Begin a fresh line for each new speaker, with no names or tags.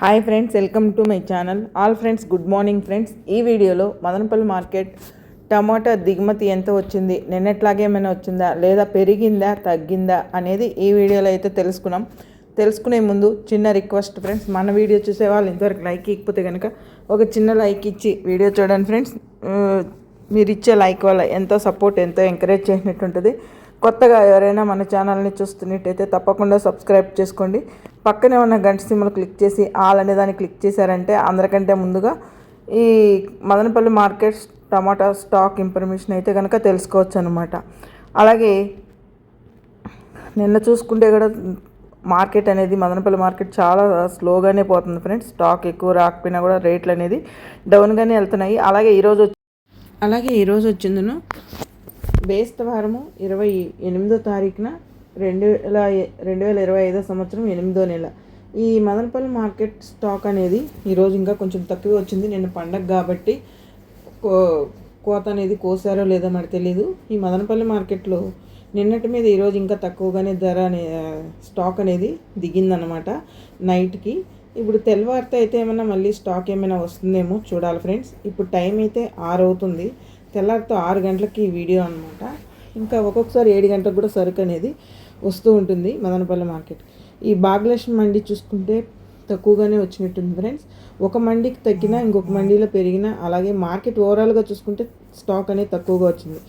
Hi friends welcome to my channel all friends good morning friends ఈ వీడియోలో Madanapalle market టమాటా దిగుమతి ఎంత వచ్చింది? నిన్నట్లాగే ఏమైనా వచ్చిందా? లేదా పెరిగిందా? తగ్గిందా? అనేది ఈ వీడియోలో అయితే తెలుసుకున్నాం. తెలుసుకునే ముందు చిన్న రిక్వెస్ట్ ఫ్రెండ్స్ మన వీడియో చూసే వాళ్ళు ఇంతవరకు లైక్ ఇకపోతే కనుక ఒక చిన్న లైక్ ఇచ్చి వీడియో చూడండి ఫ్రెండ్స్ మీరు ఇచ్చే లైక్ వల్ల ఎంతో సపోర్ట్ ఎంతో ఎంకరేజ్ చేసినట్టు ఉంటుంది. కొత్తగా ఎవరైనా మన ఛానల్ని చూస్తున్నట్టయితే తప్పకుండా సబ్స్క్రైబ్ చేసుకోండి. పక్కనే ఉన్న గంట సిమ్మలు క్లిక్ చేసి ఆల్ అనే దాన్ని క్లిక్ చేశారంటే అందరికంటే ముందుగా ఈ Madanapalle market tomato stock information అయితే కనుక తెలుసుకోవచ్చు అనమాట అలాగే నిన్న చూసుకుంటే కూడా మార్కెట్ అనేది మదనపల్లి మార్కెట్ చాలా స్లోగానే పోతుంది ఫ్రెండ్స్. స్టాక్ ఎక్కువ రాకపోయినా కూడా రేట్లు అనేది డౌన్గానే వెళ్తున్నాయి. అలాగే ఈరోజు వచ్చి- అలాగే ఈరోజు వచ్చిందను బేస్తవారము ఇరవై ఎనిమిదో తారీఖున రెండు వేల రెండు వేల ఇరవై ఐదో సంవత్సరం ఎనిమిదో నెల. ఈ మదనపల్లి మార్కెట్ స్టాక్ అనేది ఈరోజు ఇంకా కొంచెం తక్కువ వచ్చింది. నేను పండగ కాబట్టి కో- కోత అనేది కోసారో లేదో మరి తెలియదు ఈ మదనపల్లి మార్కెట్లో నిన్నటి మీద ఈరోజు ఇంకా తక్కువగానే ధర అనే స్టాక్ అనేది దిగిందనమాట నైట్కి. ఇప్పుడు తెల్లవారితే అయితే ఏమైనా మళ్ళీ స్టాక్ ఏమైనా వస్తుందేమో చూడాలి ఫ్రెండ్స్. ఇప్పుడు టైం అయితే ఆరు అవుతుంది తెల్లారితో ఆరు గంటలకి వీడియో అనమాట ఇంకా ఒక్కొక్కసారి ఏడు గంటలకు కూడా సరుకు అనేది వస్తూ ఉంటుంది మదనపల్లి మార్కెట్. ఈ భాగ్యలక్ష్మి మండి చూసుకుంటే తక్కువగానే వచ్చినట్టుంది ఫ్రెండ్స్. ఒక మండికి తగ్గినా ఇంకొక మండీలో పెరిగినా అలాగే మార్కెట్ ఓవరాల్గా చూసుకుంటే స్టాక్ అనేది తక్కువగా వచ్చింది.